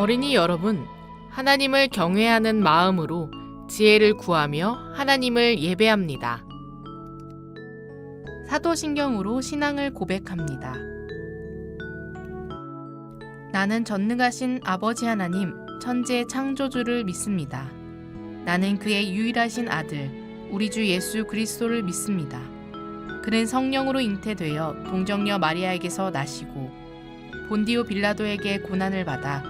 어린이 여러분, 하나님을 경외하는 마음으로 지혜를 구하며 하나님을 예배합니다. 사도신경으로 신앙을 고백합니다. 나는 전능하신 아버지 하나님, 천지의 창조주를 믿습니다. 나는 그의 유일하신 아들, 우리 주 예수 그리스도를 믿습니다. 그는 성령으로 잉태되어 동정녀 마리아에게서 나시고 본디오 빌라도에게 고난을 받아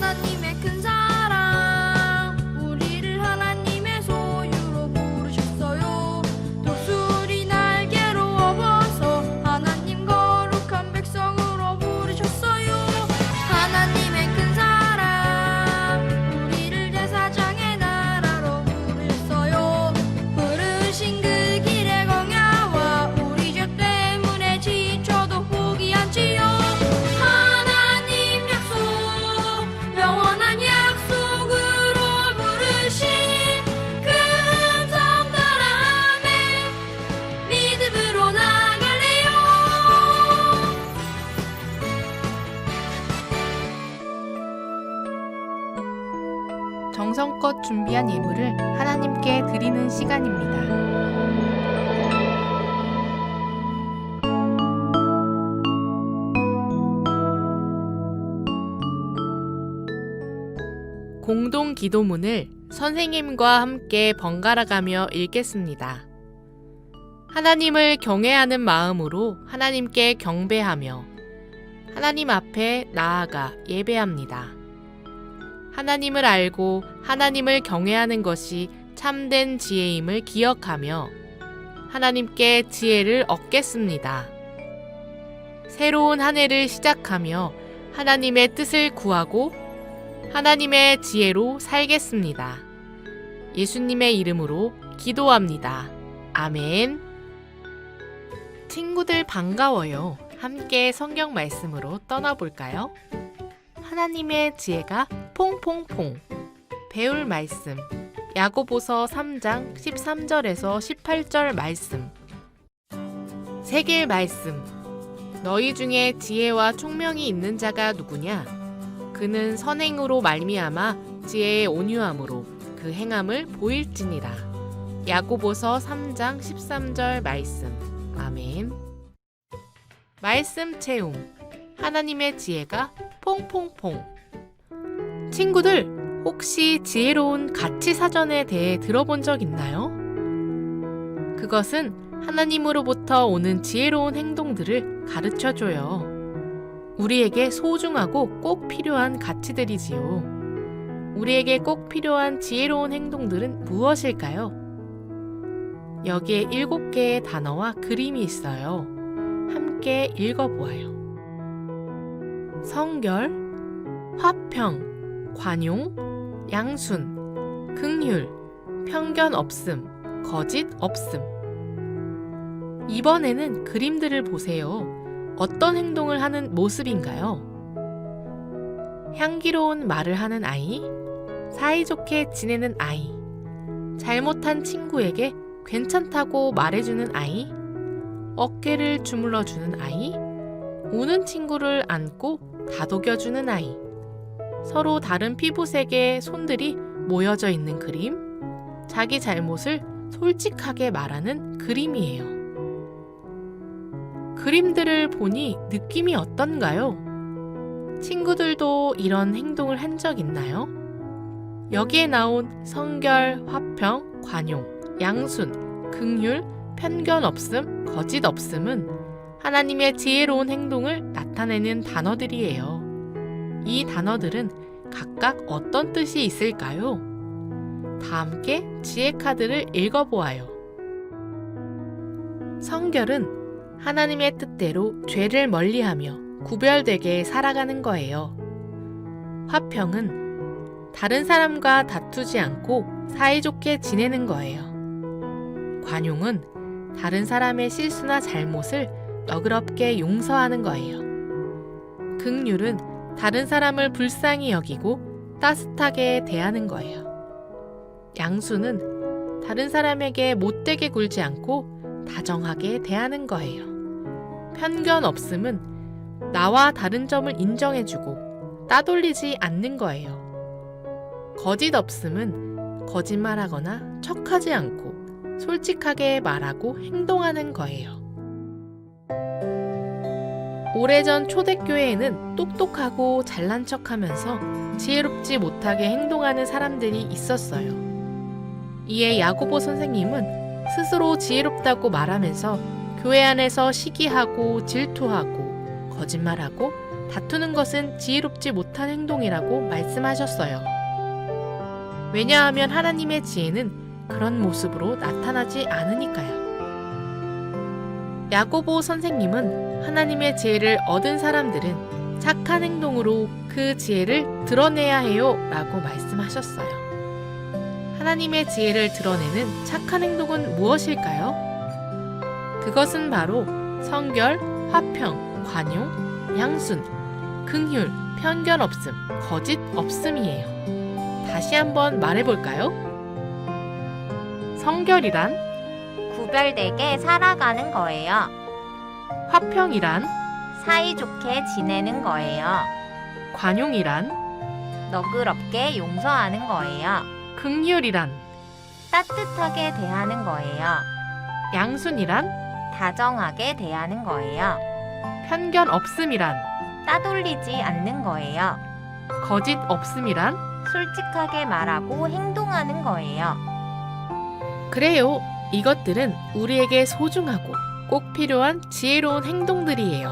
하 정성껏 준비한 예물을 하나님께 드리는 시간입니다. 공동 기도문을 선생님과 함께 번갈아 가며 읽겠습니다. 하나님을 경외하는 마음으로 하나님께 경배하며 하나님 앞에 나아가 예배합니다. 하나님을 알고 하나님을 경외하는 것이 참된 지혜임을 기억하며 하나님께 지혜를 얻겠습니다. 새로운 한 해를 시작하며 하나님의 뜻을 구하고 하나님의 지혜로 살겠습니다. 예수님의 이름으로 기도합니다. 아멘. 친구들 반가워요. 함께 성경 말씀으로 떠나볼까요? 하나님의 지혜가 퐁퐁퐁. 배울 말씀. 야고보서 3장 13절에서 18절 말씀. 세길 말씀. 너희 중에 지혜와 총명이 있는 자가 누구냐? 그는 선행으로 말미암아 지혜의 온유함으로 그 행함을 보일지니라. 야고보서 3장 13절 말씀. 아멘. 말씀 채움. 하나님의 지혜가 퐁퐁퐁. 친구들, 혹시 지혜로운 가치 사전에 대해 들어본 적 있나요? 그것은 하나님으로부터 오는 지혜로운 행동들을 가르쳐 줘요. 우리에게 소중하고 꼭 필요한 가치들이지요. 우리에게 꼭 필요한 지혜로운 행동들은 무엇일까요? 여기에 일곱 개의 단어와 그림이 있어요. 함께 읽어보아요. 성결, 화평, 관용, 양순, 긍휼, 편견 없음, 거짓 없음. 이번에는 그림들을 보세요. 어떤 행동을 하는 모습인가요? 향기로운 말을 하는 아이, 사이좋게 지내는 아이, 잘못한 친구에게 괜찮다고 말해주는 아이, 어깨를 주물러주는 아이, 우는 친구를 안고 다독여주는 아이, 서로 다른 피부색의 손들이 모여져 있는 그림, 자기 잘못을 솔직하게 말하는 그림이에요. 그림들을 보니 느낌이 어떤가요? 친구들도 이런 행동을 한 적 있나요? 여기에 나온 성결, 화평, 관용, 양순, 긍휼, 편견 없음, 거짓 없음은 하나님의 지혜로운 행동을 나타내는 단어들이에요. 이 단어들은 각각 어떤 뜻이 있을까요? 다 함께 지혜 카드를 읽어보아요. 성결은 하나님의 뜻대로 죄를 멀리하며 구별되게 살아가는 거예요. 화평은 다른 사람과 다투지 않고 사이좋게 지내는 거예요. 관용은 다른 사람의 실수나 잘못을 너그럽게 용서하는 거예요. 긍휼은 다른 사람을 불쌍히 여기고 따뜻하게 대하는 거예요. 양수는 다른 사람에게 못되게 굴지 않고 다정하게 대하는 거예요. 편견 없음은 나와 다른 점을 인정해주고 따돌리지 않는 거예요. 거짓 없음은 거짓말하거나 척하지 않고 솔직하게 말하고 행동하는 거예요. 오래전 초대교회에는 똑똑하고 잘난 척하면서 지혜롭지 못하게 행동하는 사람들이 있었어요. 이에 야고보 선생님은 스스로 지혜롭다고 말하면서 교회 안에서 시기하고 질투하고 거짓말하고 다투는 것은 지혜롭지 못한 행동이라고 말씀하셨어요. 왜냐하면 하나님의 지혜는 그런 모습으로 나타나지 않으니까요. 야고보 선생님은 하나님의 지혜를 얻은 사람들은 착한 행동으로 그 지혜를 드러내야 해요 라고 말씀하셨어요. 하나님의 지혜를 드러내는 착한 행동은 무엇일까요? 그것은 바로 성결, 화평, 관용, 양순, 긍휼, 편견 없음, 거짓 없음이에요. 다시 한번 말해볼까요? 성결이란 구별되게 살아가는 거예요. 화평이란 사이좋게 지내는 거예요. 관용이란 너그럽게 용서하는 거예요. 긍휼이란 따뜻하게 대하는 거예요. 양순이란 다정하게 대하는 거예요. 편견 없음이란 따돌리지 않는 거예요. 거짓 없음이란 솔직하게 말하고 행동하는 거예요. 그래요. 이것들은 우리에게 소중하고 꼭 필요한 지혜로운 행동들이에요.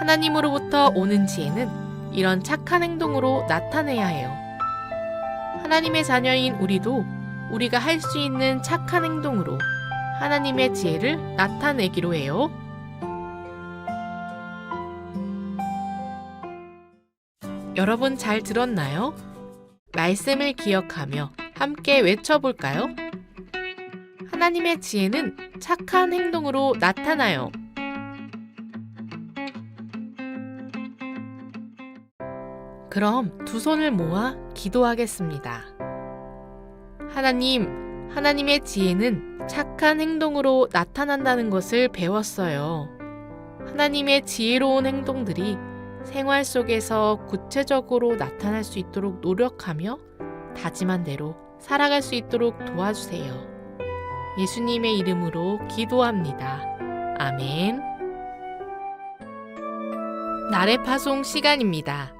하나님으로부터 오는 지혜는 이런 착한 행동으로 나타내야 해요. 하나님의 자녀인 우리도 우리가 할 수 있는 착한 행동으로 하나님의 지혜를 나타내기로 해요. 여러분 잘 들었나요? 말씀을 기억하며 함께 외쳐볼까요? 하나님의 지혜는 착한 행동으로 나타나요. 그럼 두 손을 모아 기도하겠습니다. 하나님, 하나님의 지혜는 착한 행동으로 나타난다는 것을 배웠어요. 하나님의 지혜로운 행동들이 생활 속에서 구체적으로 나타날 수 있도록 노력하며 다짐한 대로 살아갈 수 있도록 도와주세요. 예수님의 이름으로 기도합니다. 아멘. 날의 파송 시간입니다.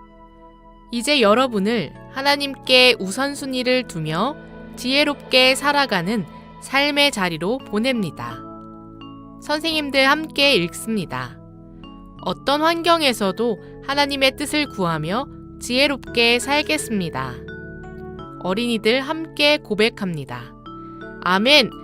이제 여러분을 하나님께 우선순위를 두며 지혜롭게 살아가는 삶의 자리로 보냅니다. 선생님들 함께 읽습니다. 어떤 환경에서도 하나님의 뜻을 구하며 지혜롭게 살겠습니다. 어린이들 함께 고백합니다. 아멘.